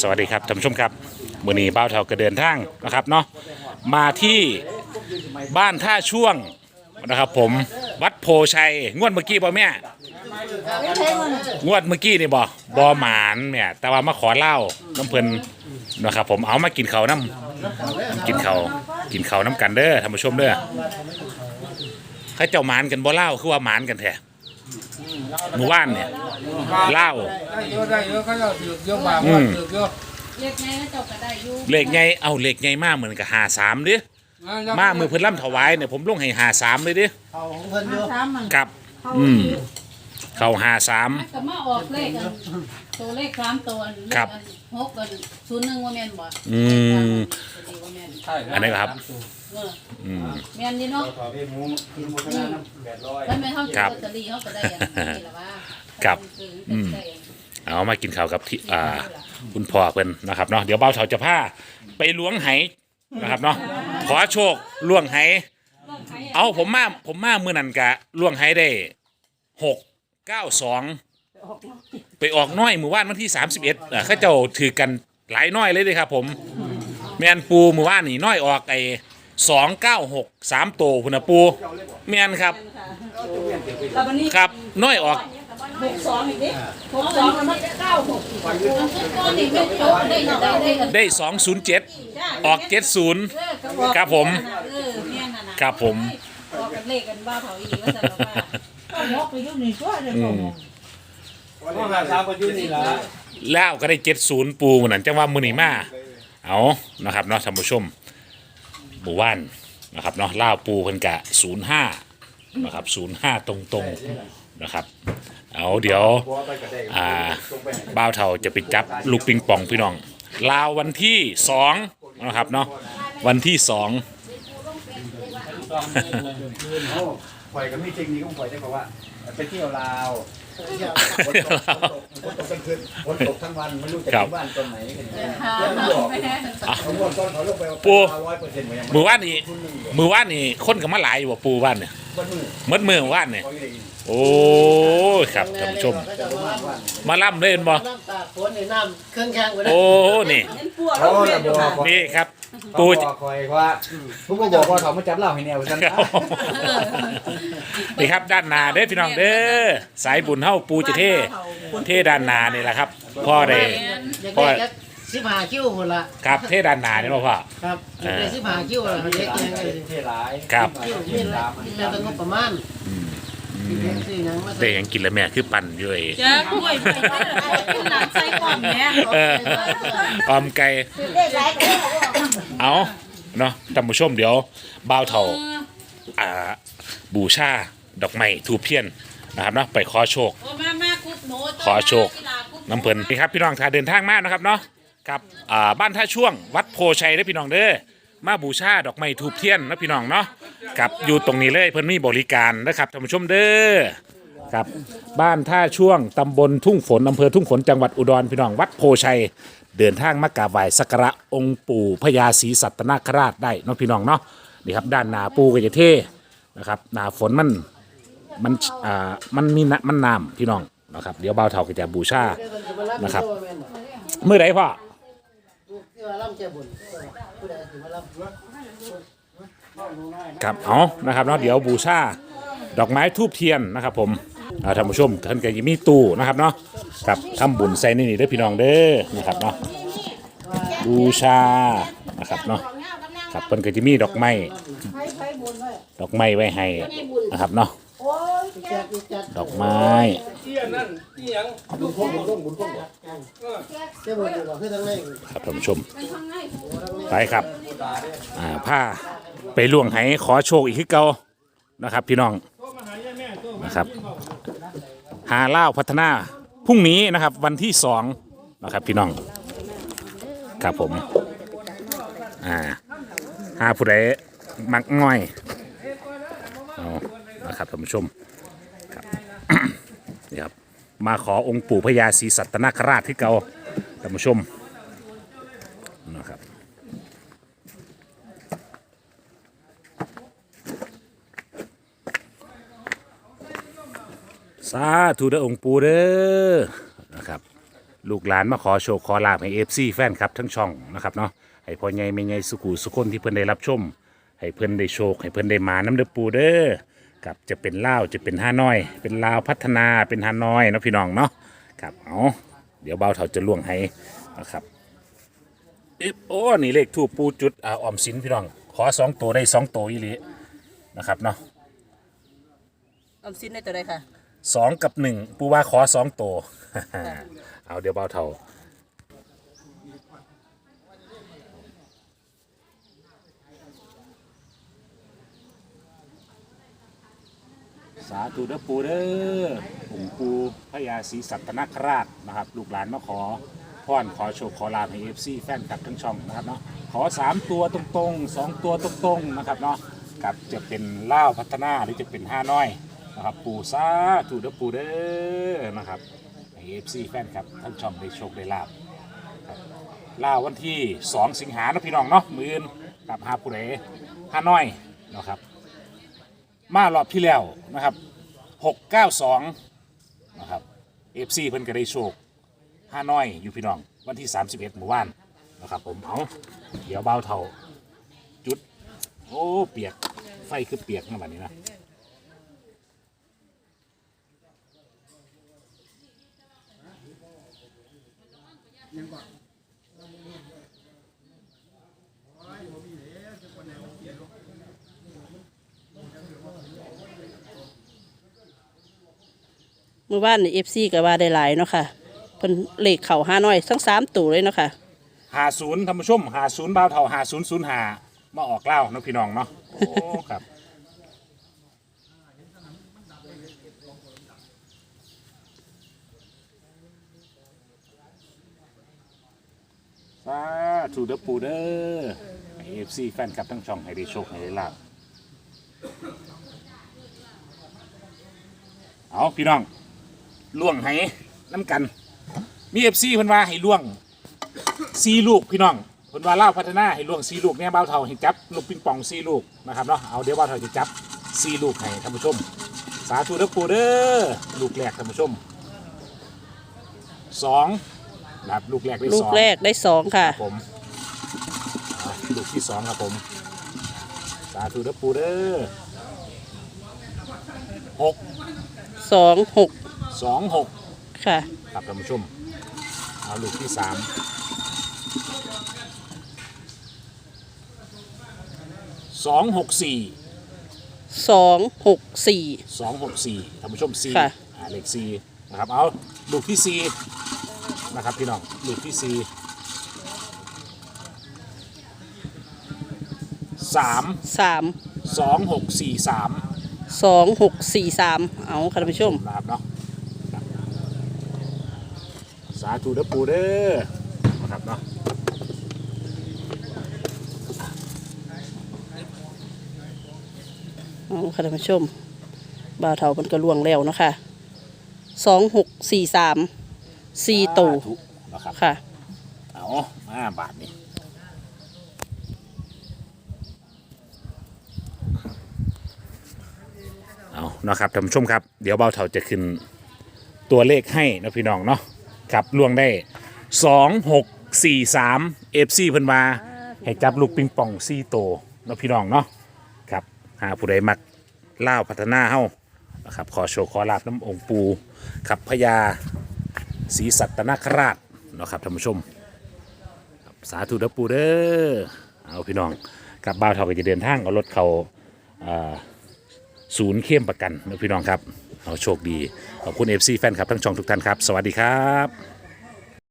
สวัสดีครับท่านผู้ชมครับมือนี้บ้าวเท่าก็เดินทางนะครับเนาะมาที่บ้านท่าช่วงนะครับ ผมวัดโพชัยงวดเมื่อกี้บ่แม่งวดเมื่อกี้นี่บ่บ่หมานแม่ยแต่ว่ามาขอเหล้าน้ำเพลินนะครับ ผมเอามากินเขาวน้ำกินเขาวกินเขาวน้ำกันเด้อท่านผู้ชมเด้อเข้าเจ้าหมานกันบ่เหล้าคือว่าหมานกันแท้ หมู่บ้านเนี่ยเหล้าได้เยอะได้เยอะเขาจะถือเยอะบางอืว่ามถือเยอะเรียกไงนะเจ้าก็ได้อยู่เลขใหญ่เอาเลขใหญ่มากเหมือนกับหาสามดิมามือเพิ่นล่ำถวายเนี่ยผมลงให้หาสามเลยดิเอาของเพิ่นอยู่สามมันครับอืม เข้าหาสามก็มาออกเลขกันตัวเลขสามตัวอันเลขครับอันหกกันศูนย์หนึ่งว่าแม่นบ่อืมว่าแม่นใช่อันนี้ครับ เอออืม แม่นนี่เนาะต่อไปหมูกินหมูกระทะน้ำแปดร้อยแล้วแม่นเฮาซื้ครัอบลอตเตอรี่เฮาก็ได้อันนี้ล่ะว่าครับ อือืมมเอามากินข้าวกับที่อ่า คุณพ่อเพิ่นนะครับเนาะเดี๋ยวเบ้าเถาจะพาไปล้วงไหนะครับเนาะขอโชคล้วงไห เอาผมมาผมมาเมื่อนั้นกะล้วงไหได้หก เก้าสองไปออกน้อยหมู่บ้านวันที่สามสิบเอ็ดเข้าเจ้าถือกันหลายน้อยเลยเลยครับผม แมนปูหมู่บ้านนี่น้อยออกไอ้สองเก้าหกสามโตพุ่นนะปูแมนครับแล้ววันนี้ครับน้อยออกหกสองอีกดิหกสองมันเก้าหกอีกอันก้อนนี่ไม่โจ๊กได้ได้ได้อันได้สองศูนย์เจ็ดออกเจ็ดศูนย์เออก็บอกครับผมเออแม่นน่ะนะครับผมออกกันเลขกันบ้าเผาอีกว่าซั่นแล้วว่ามกไปยุ่งในช่วยเลยอืผมมก็หาสามประยุทธ์นี่ล่ะแล้วก็ได้เจ็ดศูนย์ปูเหมือนนั้นจังว่ามือนีมา เอานะครับเนาะท่านผู้ชมบูว่านนะครับเนาะล่าวปูเพิ่นกะศูนย์ห้านะครับศูนย์ห้าตรงๆนะครับ เอาเดี๋ยวบัวไปก็ได้อ่าตรงไปไหนบ้าวเทาจะไปจับลูกปิงปองพี่น้องลาววันที่สองนะครับเนาะวันที่สอง โอ้ปล่อยกันไม่จริงนี่ก็ปล่อยได้บอกว่าไปเที่ยวลาวฝนตกฝนตกกลางคืนฝนตกทั้งวันไม่รู้จะถึงบ้านตอนไหนกันเนี่ยหาแล้วมันบอกแม่เขาบอกตอนเขาลงไปว่าร้อยเปอร์เซ็นต์เหมือนมือว่านนี่มือว่านนี่คนกับมาหลายอยู่บ่ปูว่านเนี่ย วันมือมดมือว่านเนี่ยเขาอยู่ในอินโอ้ยครับท่านผู้ชมจะรู้ว่าวันมาล่ำเล่นบ่ น้ำตาฝนในน้ำเครื่องแข็งไปเลยโอ้นี่โอ้แต่บัวคอยนี่ครับปูปูคอยว่าผู้ก็บอกว่าเขามาจับเหล้าให้แนวฉันนี่ครับด้านหนาเด้อพี่น้องเด้อสายบุญเฮาปูจะเท่เท่ด้านหนานี่แหละครับ พ่อได้อยากได้แค่ สิบห้าคิ้วคนละครับเท่ด้านหนานี่บ่พ่อ ครับอยากได้สิบห้าคิ้วละเด็กยังไงเท่ร้ายครับคิ้วมีละมีแต่ต้องงบประมาณเด็กสี่นังมาได้หยังกินแล้วแม่คือปั่นอยู่ไอ้จ้ากล้วยไปกินน้ำใส่ก่อนแม่เออออมไก่เอาเนาะท่านผู้ชมเดี๋ยวบ่าวเฒ่า อ่าบูชาดอกไม้ทูบเทียนนะครับเนาะไปขอโชคโอ้แม่แม่คุดหนูขอโชคน้ำเพลินนี่ครับพี่น้องถ้าเดินทางมานะครับเนาะ ครับอ่าบ้านท่าช่วงวัดโพชัยเด้อพี่น้องเด้อมาบูชาดอกไม้ทูบเทียนนะพี่น้องเนาะครับอยู่ตรงนี้เลยเพิ่นมีบริการนะครับท่านผู้ชมเด้อครับบ้านท่าช่วงตำบลทุ่งฝนอำเภอทุ่งฝนจังหวัดอุดรพี่น้องวัดโพชัย เดินทางมากราบไหว้สักการะองค์ปู่พญาศรีสัตนคราชได้เนาะพี่น้องเนาะนี่ครับด้านหนาปูก็จะเท่นะครับหนาฝนมันมันอ่ามันมีน้ำมันน้ำพี่น้องนะครับเดี๋ยวบ่าวเฒ่าก็จะบูชานะครับเมื่อไรพ่อ ว่าล่ำเจ้าบุญผู้ใดถือว่าล่ำครับเอานะครับเนาะเดี๋ยวบูชาดอกไม้ทูบเทียนนะครับ ผมอ่าท่านผู้ชมท่านก็ยังมีตู้นะครับเนาะครับทำบุญใส่ในนี่เด้อพี่น้องเด้อนะครับเนาะบูชานะครับเนาะครับเพิ่นก็จะมีดอกไม้ดอกไม้ไว้ให้นะครับเนาะ ดอกไม้เที่ยนั่นเที่ยงบุญพงบุญพงบุญพงเจ้าบุญอยู่กับคือทั้งในครับท่านผู้ชม ไปครับ อ่าผ้าไปล่วงไหขอโชคอีกคือเก่านะครับ พี่น้องนะครับหาเล่าพัฒนาพรุ่งนี้นะครับวันที่สองนะครับพี่น้องครับผมอ่าหาผู้ใดมักง่อยเอานะครับท่านผู้ชม นี่ครับมาขอองค์ปู่พญาศรีสัตนคราชที่เก่าท่านผู้ชมนะครับสาธุเด้อองค์ปู่เด้อนะครับลูกหลานมาขอโชคขอลาบให้เอฟซีแฟนครับทั้งช่องนะครับเนาะให้พ่อใหญ่แม่ใหญ่สุขุสุคนที่เพิ่นได้รับชม ให้เพิ่นได้โชค ให้เพิ่นได้มาน้ำเด้อปูเด้อ กับจะเป็นลาวจะเป็นห้าน้อย เป็นลาวพัฒนาเป็นห้าน้อยเนาะพี่น้องเนาะครับเอาเดี๋ยวเบาเถาจะล่วงให้นะครับอิ๊บโอ้นี่เลขทูปปูจุดอ่าออมสินพี่น้อง ขอสองตัวได้สองตัวอีหลีนะครับเนาะออมสินได้ตัวใดค่ะ สองกับหนึ่งปูว่าขอสองตัว เอาเดี๋ยวเบาเถา สาธุเด้อปูเด้อผมปูพระยาศรีสัตนคราชนะครับ ลูกหลานมาขอพรขอโชคขอลาภให้เอฟซีแฟนคลับทั้งช่องนะครับเนาะขอสามตัวตรงๆสองตัวตรงๆนะครับเนาะกับจะเป็นเล่าวพัฒนาหรือจะเป็นห้าน้อยนะครับ ปูซาถูเด้อปูเด้อนะครับให้เอฟซีแฟนคลับทั้งช่องได้โชคได้ลาภครับล่าววันที่ 2 สิงหาเนาะพี่น้องเนาะมืออื่นกับฮาปูเรห้าน้อยนะครับ มารอบที่แล้วนะครับ692นะครับ FC เพิ่นก็ได้โชคห้าน้อยอยู่พี่น้อง วันที่31หมู่บ้านนะครับผมเอาเดี๋ยวเบาเท่าจุด โอ้เปียกไฟคือเปียกนะแบบนี้นะเมื่อวานนี่เอฟซีก็ว่าได้หลายเนาะค่ะเพิ่นเลขเข่าห้าน้อยทั้งสามตัวเลยเนาะค่ะหาศูนย์ท่านผู้ชมหาศูนย์เบาเท่าหาศูนย์ศูนย์หามาออกเล่าเนาะพี่น้องเนาะโอ้ครับ สาธุเด้อปูเด้อเอฟซีแฟนคลับทั้งช่องให้ได้โชคให้ได้ลาบเอาพี่น้อง ล่วงให้น้ำกัน มีเอฟซีเพิ่นว่าให้ล่วงซีลูกพี่น้องเพิ่นว่าเล่าวพัฒนาให้ล่วงซีลูกเนี่ยเบ้าเท่าให้จับลูกปิงปองซีลูกนะครับเนาะเอาเดี๋ยวเบ้าเท่าจะจับซีลูกให้ท่านผู้ชม สาธุเด้อปูเด้อลูกแรกท่านผู้ชมสองนะครับลูกแรกได้ลูสกองแรกได้สองค่ะครับผมอ่าลูกที่สองครับผม สาธุเด้อปูเด้อหกสองหก สองหกค่ะครับท่านผู้ชมเอาลูกที่สามสองหกสี่สองหกสี่ สองหกสี่ท่านผู้ชมสี่ค่ะ อ่าเลขสี่นะครับเอาลูกที่สี่นะครับพี่น้องลูกที่สี่สามสามสองหกสี่สามสองหกสี่สามเอาค่ะท่านผู้ชมนะครับเนาะครับสาธุเด้อปูเด้อนะครับเนาะเอาค่ะท่านผู้ชมบ่าวเถามันก็ล่วงแล้วเนาะค่ะสองหกสี่สามสี่ตัวสาธุนะครับค่ะ เอามาบาทนี่เอานะครับท่านผู้ชมครับ เดี๋ยวเบาเถาจะขึ้นตัวเลขให้นะพี่น้องเนาะ ครับล่วงได้สองหกสี่สามเอฟซีเพิ่นมาให้จับลูกปิงปองซี่โตเนาะพี่น้องเนาะครับหาผู้ใดมักเล่าวพัฒนาเฮานะครับขอโชว์ขอลาบน้ำองค์ปูครับพญาศรีสัตนคราชเนาะครับท่านผู้ชมสาธุเด้อปูเด้อเอาพี่น้องกลับบ้านเท่าก็จะเดินทางเอารถเขาอ่าศูนย์เข้มประกันนะพี่น้องครับ เราโชคดีขอบคุณ FC แฟนครับทั้งช่องทุกท่านครับ สวัสดีครับ